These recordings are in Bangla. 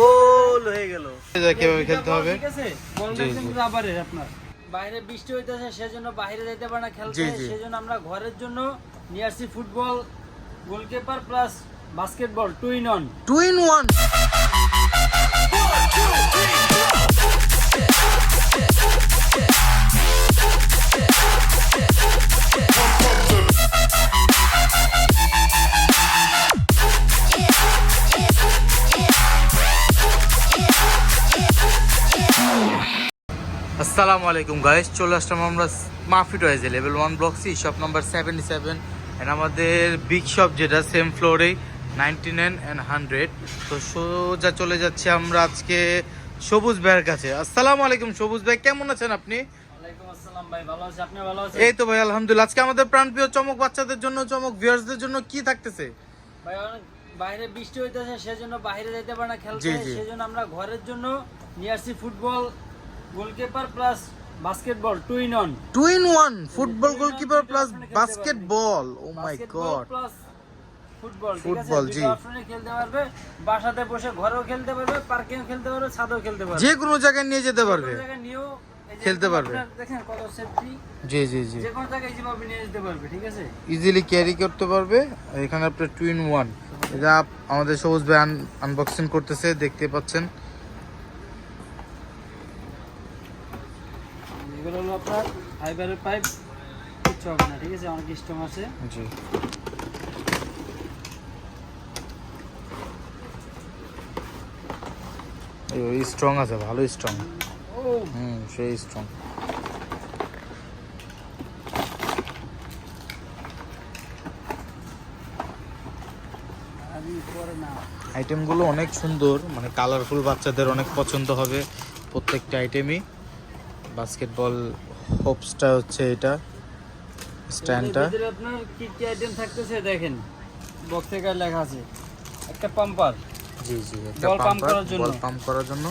গোল হয়ে গেল। কীভাবে খেলতে হবে? ঠিক আছে? বলটা জি, জি। কিন্তু রাবারের আপনার। বাইরে বৃষ্টি হইতেছে সেজন্য বাইরে যেতে পারে না খেলতে। সেজন্য আমরা ঘরের জন্য নিয়ে আসছি football goalkeeper plus basketball two in one two in one আসসালামু আলাইকুম গাইস চলে আসলাম আমরা মাফি টয়েজে level one block C shop number seventy seven and আমাদের বিগ শপ যেটা সেম ফ্লোরে নাইনটি নাইন অ্যান্ড হান্ড্রেড তো সোজা চলে যাচ্ছি আমরা আজকে সবুজ ভাইয়ের কাছে। আসসালামু আলাইকুম সবুজ ভাই কেমন আছেন আপনি? এই তো ভাই আলহামদুলিল্লাহ। আজকে আমাদের প্রাণপ্রিয় চমক বাচ্চাদের জন্য চমক ভিউয়ার্সদের জন্য কি থাকতেছে? ভাই বাইরে বৃষ্টি হইতেছে সেজন্য বাইরে যেতে পারে না খেলতে। সেজন্য আমরা ঘরের জন্য নিয়ে আসছি football goalkeeper plus basketball two in one two in one football goalkeeper plus basketball oh my god plus football football, জি। অপশনে খেলতে পারবে। বাসাতে বসে ঘরেও খেলতে পারবে পার্কেও খেলতে পারবে ছাদেও খেলতে পারবে। যে কোনো জায়গায় নিয়ে যেতে পারবে। জায়গায় নিয়েও খেলতে পারবে। দেখেন কত সেফটি জি জি জি। যে কোনো জায়গায় যেভাবে নিয়ে যেতে পারবে ঠিক আছে? ইজিলি ক্যারি করতে পারবে। এখানে আপনার টু ইন ওয়ান এটা আমাদের সবুজ ভাই আনবক্সিং করতেছে দেখতে পাচ্ছেন। এগুলো হলো আপনার ফাইবারের পাইপ কিচ্ছু হবে না ঠিক আছে? অনেক স্ট্রং আছে। জি। স্ট্রং আছে ভালো স্ট্রং হুম সেই স্ট্রং আইটেমগুলো অনেক সুন্দর মানে কালারফুল বাচ্চাদের অনেক পছন্দ হবে প্রত্যেকটা আইটেমই বাস্কেটবল হোপসটা হচ্ছে এটা স্ট্যান্ডটা ভিতরে আপনার কি কি আইটেম থাকতেছে দেখেন বক্সে কার লেখা আছে একটা পাম্পার জি জি একটা বল পাম্প করার জন্য। বল পাম্প করার জন্য।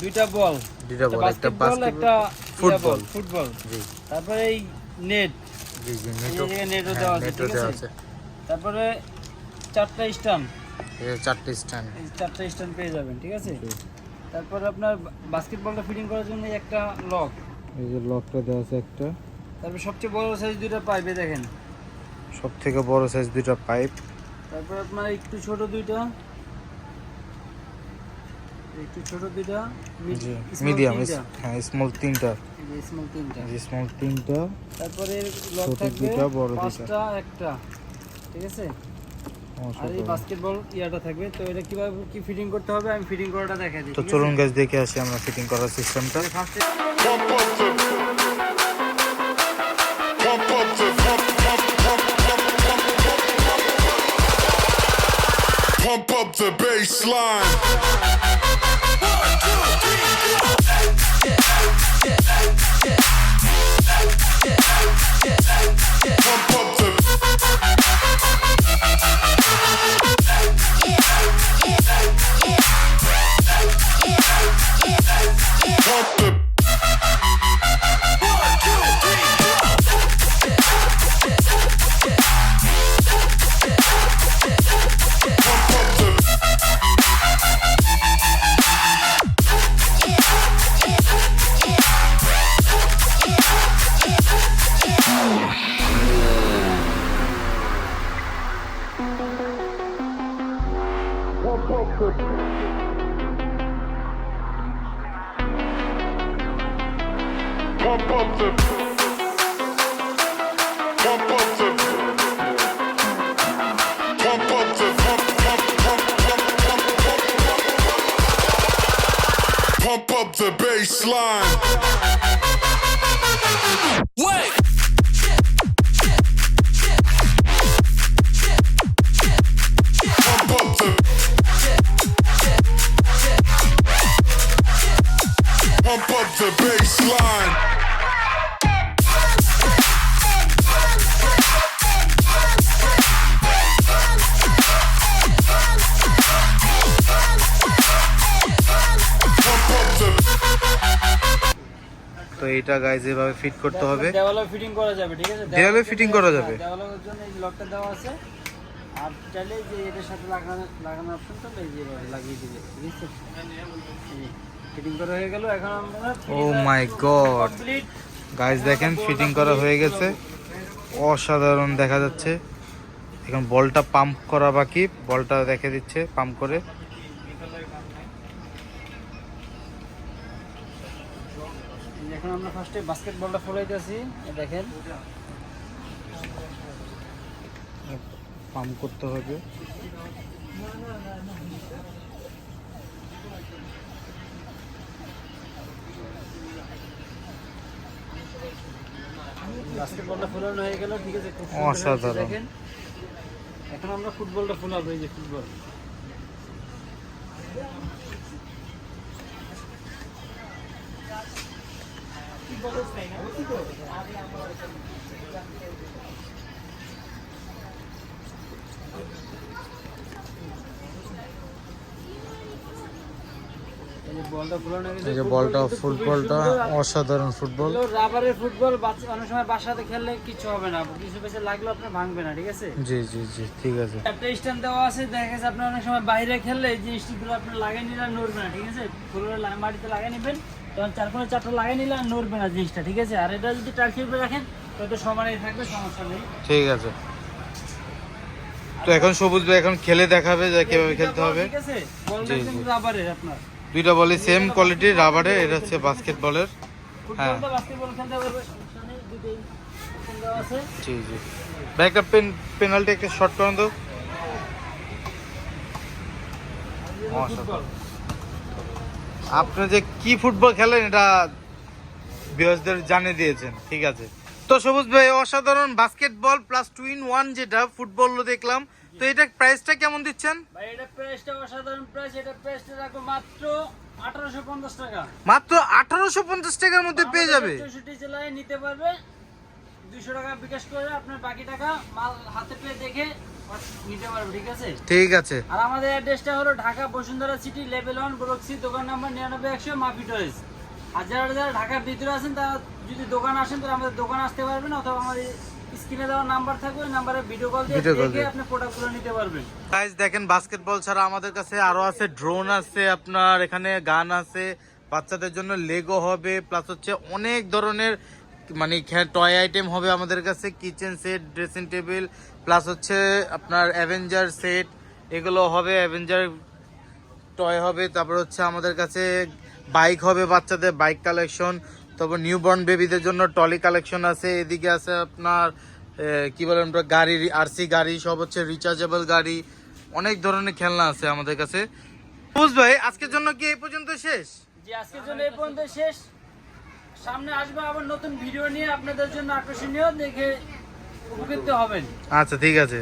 দুইটা বল দুইটা বল একটা বাস্কেটবল একটা ফুটবল ফুটবল জি। তারপরে এই নেট জি জি নেটও নেটও হ্যাঁ, দেওয়া আছে ঠিক আছে? তারপরে চারটা স্ট্যান্ড এই চারটে স্ট্যান্ড এই চারটা স্টান পেয়ে যাবেন ঠিক আছে? তারপরে আপনার বাস্কেটবলটা ফিটিং করার জন্য একটা লক এই যে লকটা দেওয়া আছে একটা। তারপরে সবচেয়ে বড় সাইজ দুইটা পাইপে দেখেন। সব থেকে বড় সাইজ দুইটা পাইপ তারপর আপনার একটু ছোট দুইটা। একটু ছোট দুইটা মিডিয়াম হ্যাঁ স্মল তিনটা। স্মল তিনটা। স্মল তিনটা। তারপরে লক থাকবে দুইটা, বড় দুইটা। পাঁচটা একটা। ঠিক আছে? আর এই। বাস্কেটবল ইয়াটা থাকবে। তো এটা কীভাবে কি ফিটিং করতে হবে? আমি ফিটিং করাটা দেখাই দিই তো চলুন গাছ দেখে আসি আমরা ফিটিং করার সিস্টেমটা ফার্স্টে Pump up the pump up the pump pump pump pump pump pump up pump up the pump up the pump up the pump pump. The baseline. Pump তো এটা গাইজ এভাবে ফিট করতে হবে। দেওয়ালে ফিটিং করা যাবে ঠিক আছে? দেওয়ালে fitting করা যাবে? হ্যাঁ, দেওয়ালের জন্য এই লকটা দেওয়া আছে। আর চাইলে যে এটার সাথে লাগানো লাগানো অপশন তো এই যে লাগিয়ে দিবে ঠিক আছে? ফিটিং করা হয়ে গেল এখন আমরা ও মাই গড গাইস দেখেন ফিটিং করা হয়ে গেছে। অসাধারণ দেখা যাচ্ছে। এখন বলটা পাম্প করা বাকি। বলটা দেখে দিচ্ছে পাম্প করে। এখন আমরা ফার্স্টে বাস্কেটবলটা ফলাইতেছি দেখেন। পাম্প করতে হবে। বাস্কেটবলটা ফোলানো হয়ে গেল ঠিক আছে? খুব সুন্দর দেখেন। এখন আমরা ফুটবলটা ফোলাবো এই যে ফুটবল যে বলটা ফোলানো হয়ে গেছে এই যে বলটা ফুটবলটা অসাধারণ ফুটবল। রাবারের ফুটবল অনেক সময় বাসাতে খেললে কিছু হবে না। কিছু লাগলেও আপনার ভাঙবে না ঠিক আছে? জি জি জি ঠিক আছে। একটা স্ট্যান্ড দেওয়া আছে দেখা গেছে আপনার অনেক সময় বাইরে খেললে এই জিনিসগুলো আপনার লাগিয়ে নিলে নড়বে না ঠিক আছে? ফুলের মাটিতে লাগিয়ে নেবেন তখন চার কোনো চারটা লাগিয়ে নিলে আর নড়বে না জিনিসটা ঠিক আছে? আর এটা যদি টার্কি উপরে রাখেন তো তো সমানই থাকবে সমস্যা নেই। ঠিক আছে। তো এখন সবুজ এখন খেলে দেখাবে যে কীভাবে খেলতে হবে ঠিক আছে? বলটা। কিন্তু রাবারের আপনার। দুইটা বলে সেম কোয়ালিটির রাবারের এটা হচ্ছে বাস্কেটবলের হ্যাঁ। জি জি। ভাই, একটা পেন পেনাল্টি একটা শর্ট করেন তো। আপনি যে কি ফুটবল খেলেন, এটা বিয়সদের জানিয়ে দিয়েছেন, ঠিক আছে। তো সবুজ ভাই, অসাধারণ basketball plus two in one যেটা ফুটবল দেখলাম। তো এটা প্রাইসটা কেমন দিচ্ছেন? ভাই এটা প্রাইসটা অসাধারণ প্রাইস এটা প্রাইসটা রাখব মাত্র আঠারোশো পঞ্চাশ টাকা। মাত্র আঠারোশো পঞ্চাশ টাকার মধ্যে পেয়ে যাবে। চৌষট্টি জেলায় নিতে পারবে। দুশো টাকা বিকাশ করে আপনার বাকি টাকা মাল হাতে পেয়ে দেখে নিতে পারবে ঠিক আছে? ঠিক আছে। আর আমাদের অ্যাড্রেসটা হলো Dhaka Bashundhara city level one block C দোকান নাম্বার নিরানব্বই একশো মাফি টয়েস আর যারা যারা ঢাকার ভিতরে আছেন তারা যদি দোকান আসেন তাহলে আমাদের দোকান আসতে পারবেন অথবা আমাদের স্ক্রিনে দেওয়া নাম্বার থাকবে ওই নাম্বারে ভিডিও কল দিয়ে দেখে আপনি প্রোডাক্টগুলো নিতে পারবেন। গাইজ দেখেন বাস্কেটবল ছাড়া আমাদের কাছে আরও আছে ড্রোন আছে আপনার এখানে গান আছে বাচ্চাদের জন্য লেগো হবে প্লাস হচ্ছে অনেক ধরনের মানে টয় আইটেম হবে আমাদের কাছে kitchen set dressing table plus হচ্ছে আপনার অ্যাভেঞ্জার সেট এগুলো হবে অ্যাভেঞ্জার টয় হবে তারপর হচ্ছে আমাদের কাছে বাইক হবে বাচ্চাদের বাইক কালেকশন তারপর নিউবর্ন বেবিদের জন্য টলি কালেকশন আছে এদিকে আছে আপনার কি বলেন গাড়ি আরসি গাড়ি সব হচ্ছে রিচার্জেবল গাড়ি অনেক ধরনের খেলনা আছে আমাদের কাছে বুঝ ভাই আজকের জন্য কি এই পর্যন্ত শেষ জি আজকের জন্য এই পর্যন্ত শেষ সামনে আসবে আবার নতুন ভিডিও নিয়ে আপনাদের জন্য আকর্ষণীয় দেখে উপকৃত হবেন আচ্ছা ঠিক আছে